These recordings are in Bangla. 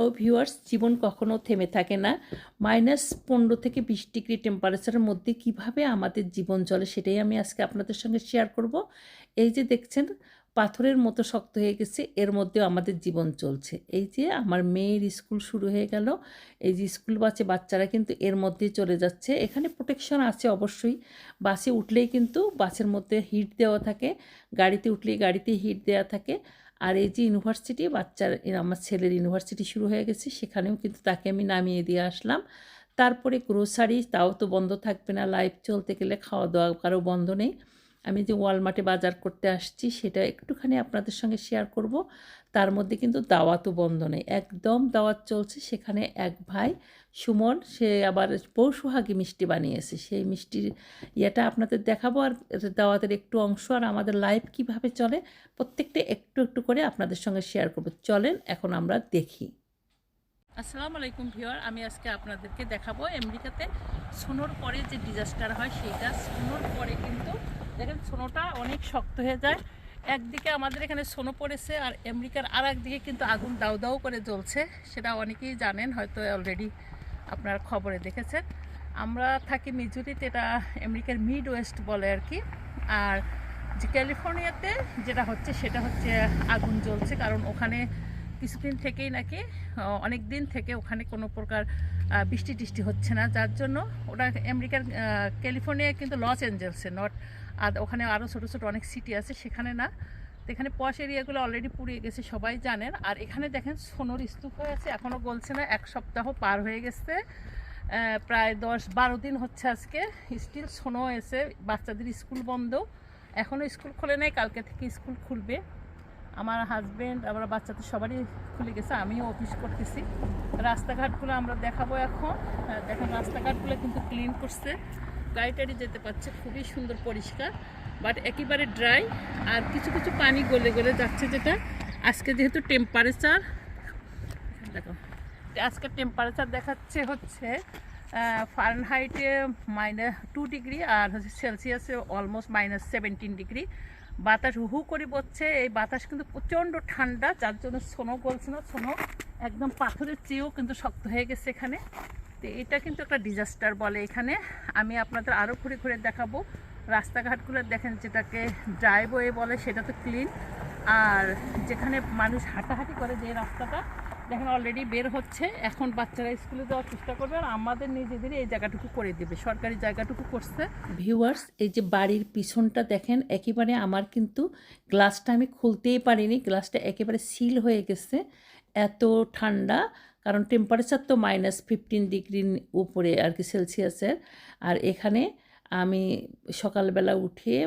ও ভিউয়ার্স জীবন কখনো থেমে থাকে না। মাইনাস পনেরো থেকে বিশ ডিগ্রি টেম্পারেচারের মধ্যে কীভাবে আমাদের জীবন চলে সেটাই আমি আজকে আপনাদের সঙ্গে শেয়ার করব। এই যে দেখছেন, পাথরের মতো শক্ত হয়ে গেছে, এর মধ্যেও আমাদের জীবন চলছে। এই যে আমার মেয়ের স্কুল শুরু হয়ে গেল, এই যে স্কুল বাসে বাচ্চারা কিন্তু এর মধ্যেই চলে যাচ্ছে। এখানে প্রোটেকশন আছে অবশ্যই বাসে উঠলেই কিন্তু বাসের মধ্যে হিট দেওয়া থাকে, গাড়িতে উঠলেই গাড়িতে হিট দেওয়া থাকে। আর এই যে ইউনিভার্সিটি বাচ্চার আমার ছেলের ইউনিভার্সিটি শুরু হয়ে গেছে, সেখানেও কিন্তু তাকে আমি নামিয়ে দিয়ে আসলাম। তারপরে গ্রোসারি তাও তো বন্ধ থাকবে না লাইফ চলতে গেলে খাওয়া দাওয়া কারও বন্ধ নেই। আমি যে ওয়ালমার্টে বাজার করতে আসছি, সেটা একটুখানি আপনাদের সঙ্গে শেয়ার করব। তার মধ্যে কিন্তু দাওয়াতও বন্ধ নেই। একদম দাওয়াত চলছে, সেখানে এক ভাই, সুমন, সে আবার পৌষুহাগি মিষ্টি বানিয়েছে। সেই মিষ্টির ইয়েটা আপনাদের দেখাবো আর দাওয়াতের একটু অংশ আর আমাদের লাইফ কীভাবে চলে, প্রত্যেকটা একটু একটু করে আপনাদের সঙ্গে শেয়ার করব। চলেন, এখন আমরা দেখি। আসসালামু আলাইকুম ভিওয়ার আমি আজকে আপনাদেরকে দেখাবো। আমেরিকাতে সোনোর পরে যে ডিজাস্টার হয়, সেইটা সোনোর পরে কিন্তু দেখেন, সোনোটা অনেক শক্ত হয়ে যায়। একদিকে আমাদের এখানে সোনো পড়েছে আর আমেরিকার আর একদিকে কিন্তু আগুন দাউ দাউ করে জ্বলছে। সেটা অনেকেই জানেন, হয়তো অলরেডি আপনারা খবরে দেখেছেন। আমরা থাকি মিজুরিতে, এটা আমেরিকার মিড ওয়েস্ট বলে আর কি। আর যে ক্যালিফোর্নিয়াতে যেটা হচ্ছে, সেটা হচ্ছে আগুন জ্বলছে। কারণ ওখানে কিছুদিন থেকেই নাকি অনেক দিন থেকে ওখানে কোনো প্রকার বৃষ্টি টিষ্টি হচ্ছে না। যার জন্য ওটা আমেরিকার ক্যালিফোর্নিয়া কিন্তু লস অ্যাঞ্জেলসে নট আর ওখানে আরও ছোটো ছোটো অনেক সিটি আছে, সেখানে না। এখানে পশ এরিয়াগুলো অলরেডি পুড়িয়ে গেছে, সবাই জানেন। আর এখানে দেখেন সোনোর স্তূপ হয়ে আছে এখনও গলছে না, এক সপ্তাহ পার হয়ে গেছে। প্রায় দশ বারো দিন হচ্ছে আজকে স্টিল সোনো এসে বাচ্চাদের স্কুল বন্ধ। এখনও স্কুল খোলে নাই, কালকে থেকে স্কুল খুলবে। আমার হাজব্যান্ড আমার বাচ্চাদের সবারই খুলে গেছে, আমিও অফিস করতেছি। রাস্তাঘাটগুলো আমরা দেখাবো এখন। দেখেন রাস্তাঘাটগুলো কিন্তু ক্লিন করছে। গাড়ি যেতে পারছে, খুবই সুন্দর পরিষ্কার বাট একেবারে ড্রাই আর কিছু কিছু পানি গলে গলে যাচ্ছে যেটা। আজকে যেহেতু টেম্পারেচার দেখো আজকের টেম্পারেচার দেখাচ্ছে হচ্ছে ফারেনহাইটে মাইনাস টু ডিগ্রি আর হচ্ছে সেলসিয়াসে অলমোস্ট মাইনাস সেভেন্টিন ডিগ্রি বাতাস হু হু করে পড়ছে এই বাতাস কিন্তু প্রচণ্ড ঠান্ডা, যার জন্য সোনো গলছে না সোনো একদম পাথরের চেয়েও কিন্তু শক্ত হয়ে গেছে এখানে। তো এটা কিন্তু একটা ডিজাস্টার বলে এখানে। আমি আপনাদের আরও ঘুরে ঘুরে দেখাবো। রাস্তাঘাটগুলো দেখেন যেটাকে ড্রাইভওয়ে বলে, সেটা তো ক্লিন আর যেখানে মানুষ হাঁটাহাঁটি করে যে রাস্তাটা দেখেন অলরেডি বের হচ্ছে। এখন বাচ্চারা স্কুলে যাওয়ার চেষ্টা করবে আর আমাদের নিজেদেরই এই জায়গাটুকু করে দেবে। সরকারি জায়গাটুকু করছে। ভিউয়ার্স এই যে বাড়ির পিছনটা দেখেন, একেবারে আমার কিন্তু গ্লাসটা আমি খুলতেই পারিনি। গ্লাসটা একেবারে সিল হয়ে গেছে। এত ঠান্ডা, কারণ টেম্পারেচার তো মাইনাস ফিফটিন ডিগ্রির উপরে আর কি সেলসিয়াসের আর এখানে আমি সকালবেলা উঠিয়ে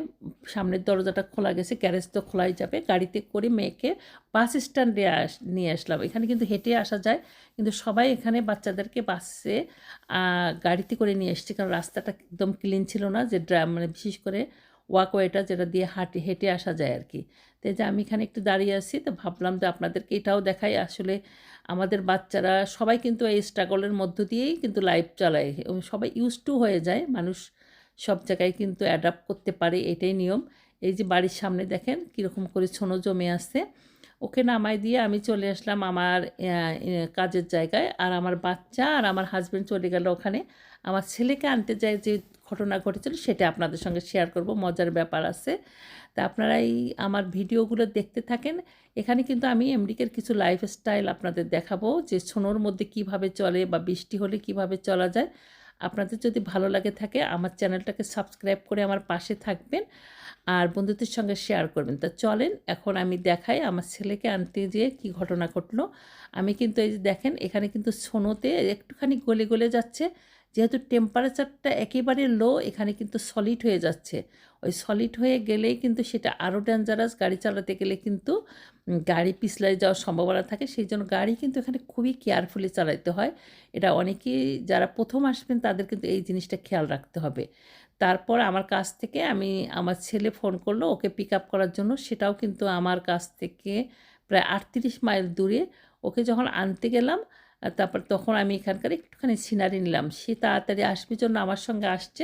সামনের দরজাটা খোলা গেছে গ্যারেজ তো খোলাই যাবে। গাড়িতে করে মেয়েকে বাস স্ট্যান্ডে আস, নিয়ে আসলাম। এখানে কিন্তু হেঁটে আসা যায়, কিন্তু সবাই এখানে বাচ্চাদেরকে বাসে গাড়িতে করে নিয়ে এসছে। কারণ রাস্তাটা একদম ক্লিন ছিল না, যে মানে বিশেষ করে ওয়াকওয়েটা যেটা দিয়ে হাঁটে, হেঁটে আসা যায় আর কি। তো এই যে আমি এখানে একটু দাঁড়িয়ে আছি, তো ভাবলাম যে আপনাদেরকে এটাও দেখাই। আসলে আমাদের বাচ্চারা সবাই কিন্তু এই স্ট্রাগলের মধ্য দিয়েই কিন্তু লাইফ চালায়। সবাই ইউজ টু হয়ে যায়। মানুষ সব জায়গায় কিন্তু অ্যাডাপ্ট করতে পারে, এটাই নিয়ম। এই যে বাড়ির সামনে দেখেন কীরকম করে ছোনো জমে আসছে ওকে নামাই দিয়ে আমি চলে আসলাম আমার কাজের জায়গায়। আর আমার বাচ্চা আর আমার হাজব্যান্ড চলে গেল ওখানে। আমার ছেলেকে আনতে যায় যে ঘটনা ঘটেছিল সেটা আপনাদের সঙ্গে শেয়ার করব, মজার ব্যাপার আছে। তা আপনারা এই আমার ভিডিওগুলো দেখতে থাকেন। এখানে কিন্তু আমি আমেরিকার কিছু লাইফস্টাইল আপনাদের দেখাবো যে সোনোর মধ্যে কীভাবে চলে বা বৃষ্টি হলে কীভাবে চলা যায়। আপনাদের যদি ভালো লাগে থাকে, আমার চ্যানেলটাকে সাবস্ক্রাইব করে আমার পাশে থাকবেন আর বন্ধুদের সঙ্গে শেয়ার করবেন। তা চলেন, এখন আমি দেখাই আমার ছেলেকে আনতে যেয়ে কি ঘটনা ঘটলো। আমি কিন্তু এই যে দেখেন, এখানে কিন্তু সোনোতে একটুখানি গলে গলে যাচ্ছে, যেহেতু টেম্পারেচারটা একেবারে লো এখানে কিন্তু সলিড হয়ে যাচ্ছে। ওই সলিড হয়ে গেলেই কিন্তু সেটা আরও ডেঞ্জারাস গাড়ি চালাতে গেলে কিন্তু গাড়ি পিছলাই যাওয়ার সম্ভাবনা থাকে। সেই জন্য গাড়ি কিন্তু এখানে খুবই কেয়ারফুলি চালাতে হয়। এটা অনেকেই যারা প্রথম আসবেন তাদের কিন্তু এই জিনিসটা খেয়াল রাখতে হবে। তারপর আমার কাছ থেকে আমি, আমার ছেলে ফোন করল, ওকে পিক আপ করার জন্য। সেটাও কিন্তু আমার কাছ থেকে প্রায় আটত্রিশ মাইল দূরে। ওকে যখন আনতে গেলাম, তারপর তখন আমি এখানকার একটুখানি সিনারি নিলাম। সে তাড়াতাড়ি আসবে জন্য আমার সঙ্গে আসছে।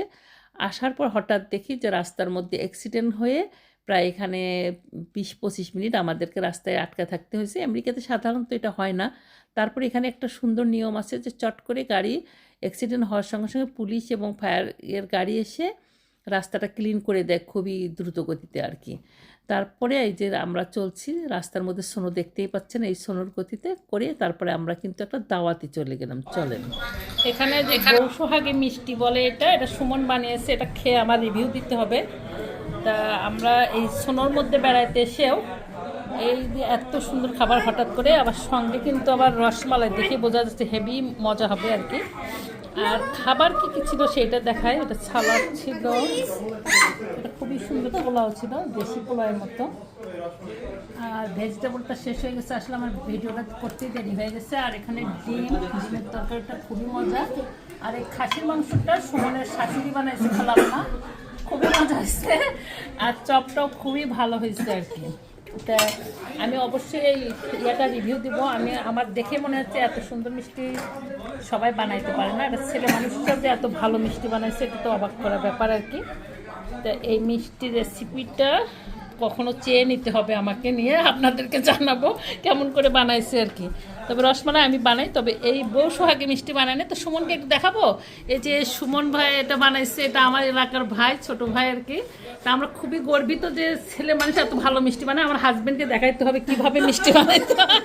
আসার পর হঠাৎ দেখি যে রাস্তার মধ্যে অ্যাক্সিডেন্ট হয়ে প্রায় এখানে বিশ পঁচিশ মিনিট আমাদেরকে রাস্তায় আটকে থাকতে হয়েছে। আমেরিকাতে সাধারণত এটা হয় না। তারপরে এখানে একটা সুন্দর নিয়ম আছে যে চট করে গাড়ি অ্যাক্সিডেন্ট হওয়ার সঙ্গে সঙ্গে পুলিশ এবং ফায়ার এর গাড়ি এসে রাস্তাটা ক্লিন করে দেয় খুবই দ্রুত গতিতে আর কি। তারপরে এই যে আমরা চলছি রাস্তার মধ্যে সোনো দেখতেই পাচ্ছেন এই সোনোর গতিতে করে তারপরে আমরা কিন্তু একটা দাওয়াতে চলে গেলাম। চলেন। এখানে যে বৌসোহাগে মিষ্টি বলে এটা এটা সুমন বানিয়েছে এটা খেয়ে আমার রিভিউ দিতে হবে। তা আমরা এই সোনোর মধ্যে বেড়াইতে এসেও এই যে এত সুন্দর খাবার হঠাৎ করে আবার সঙ্গে কিন্তু আবার রসমালাই দেখে বোঝা যাচ্ছে হেভি মজা হবে আর কি। আর খাবার কি কি ছিল সেটা দেখায় এটা সালাদ ছিল। এটা খুবই সুন্দর পোলাও ছিল, দেশি পোলাওয়ের মতো। আর ভেজিটেবলটা শেষ হয়ে গেছে, আসলে আমার ভিডিওটা করতেই দেরি হয়ে গেছে। আর এখানে ডিম, ডিমের তরকারিটা খুবই মজা। আর এই খাসির মাংসটা সুমনের শাশুড়ি বানাইছে খালাম না খুবই মজা হয়েছে। আর চপটাও খুবই ভালো হয়েছে আর কি। তা আমি অবশ্যই এই ইয়েটা রিভিউ দিব। আমি আমার দেখে মনে হচ্ছে এত সুন্দর মিষ্টি সবাই বানাইতে পারে না। এটা ছেলে মানুষটা যে এত ভালো মিষ্টি বানাইছে, এটা তো অবাক করা ব্যাপার আর কি। তা এই মিষ্টি রেসিপিটা কখনো চেয়ে নিতে হবে আমাকে নিয়ে আপনাদেরকে জানাব কেমন করে বানাইছে আর কি। তবে রসমালাই আমি বানাই তবে এই বউ সোহাগে মিষ্টি বানাই না। তো সুমনকে একটু দেখাবো? এই যে সুমন ভাই এটা বানাইছে এটা আমার এলাকার ভাই ছোট ভাই আর কি। তা আমরা খুবই গর্বিত যে ছেলে মানুষ এত ভালো মিষ্টি বানায়। আমার হাজবেন্ডকে দেখাইতে হবে কীভাবে মিষ্টি বানাইতে হয়।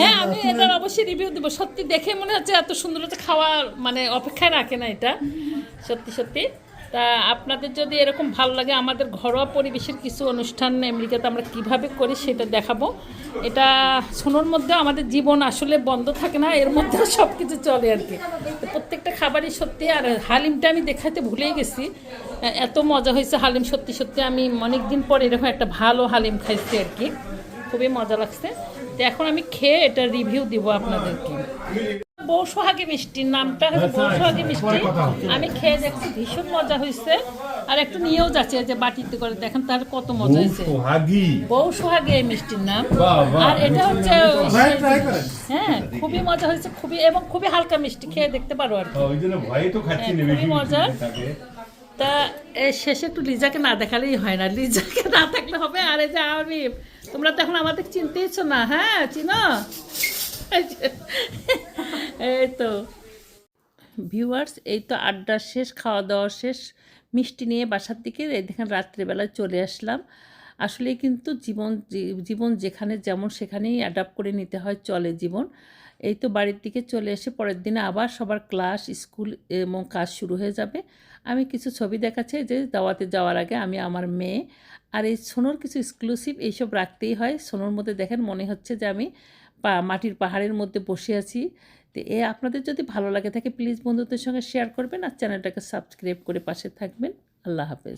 হ্যাঁ আমি এটার অবশ্যই রিভিউ দেবো। সত্যি দেখে মনে হচ্ছে এত সুন্দর হচ্ছে খাওয়ার মানে অপেক্ষায় রাখে না এটা। সত্যি সত্যি। তা আপনাদের যদি এরকম ভালো লাগে, আমাদের ঘরোয়া পরিবেশের কিছু অনুষ্ঠান আমেরিকাতে আমরা কীভাবে করি সেটা দেখাবো। এটা শোনোর মধ্যে আমাদের জীবন আসলে বন্ধ থাকে না, এর মধ্যে সব কিছু চলে আর কি। প্রত্যেকটা খাবারই সত্যি, আর হালিমটা আমি দেখাতে ভুলেই গেছি। এত মজা হয়েছে হালিম, সত্যি সত্যি আমি অনেক দিন পর এরকম একটা ভালো হালিম খাইছি আর কি। খুবই মজা লাগছে। তো এখন আমি খেয়ে এটা রিভিউ দিব আপনাদেরকে। বউ সোহাগী মিষ্টির নামটা হচ্ছে বউ সোহাগী মিষ্টি। আমি খেয়ে দেখছি ভীষণ মজা হয়েছে আর একটু নিয়েও যাচ্ছে যে বাটিতে করে দেখেন তার কত মজা হয়েছে বউ সোহাগী এই মিষ্টির নাম। আর এটা হচ্ছে। হ্যাঁ খুবই মজা হয়েছে খুবই এবং খুবই হালকা মিষ্টি খেয়ে দেখতে পারো আর হ্যাঁ, বেশি খুবই মজা। তা শেষে একটু লিজাকে না দেখালেই হয় না। লিজাকে না থাকলে হবে আর এই যে আমি তোমরা তো এখন আমাদের চিনতেইছো না হ্যাঁ চিনো? এই তো। ভিউয়ার্স এই তো আড্ডা শেষ, খাওয়া দাওয়া শেষ, মিষ্টি নিয়ে বাসার দিকে এই দেখেন রাত্রিবেলায় চলে আসলাম। আসলে কিন্তু জীবন জীবন যেখানে যেমন সেখানেই অ্যাডাপ্ট করে নিতে হয়, চলে জীবন। এই তো বাড়ির দিকে চলে এসে পরের দিনে আবার সবার ক্লাস স্কুল এবং কাজ শুরু হয়ে যাবে। আমি কিছু ছবি দেখাচ্ছি যে দাওয়াতে যাওয়ার আগে আমি আমার মেয়ে আর এই সোনোর কিছু এক্সক্লুসিভ এইসব রাখতেই হয়। সোনোর মধ্যে দেখেন মনে হচ্ছে যে আমি মাটির পাহাড়ের মধ্যে বসে আছি। তো এ আপনাদের যদি ভালো লাগে থাকে প্লিজ বন্ধুদের সঙ্গে শেয়ার করবেন আর চ্যানেলটাকে সাবস্ক্রাইব করে পাশে থাকবেন। আল্লাহ হাফেজ।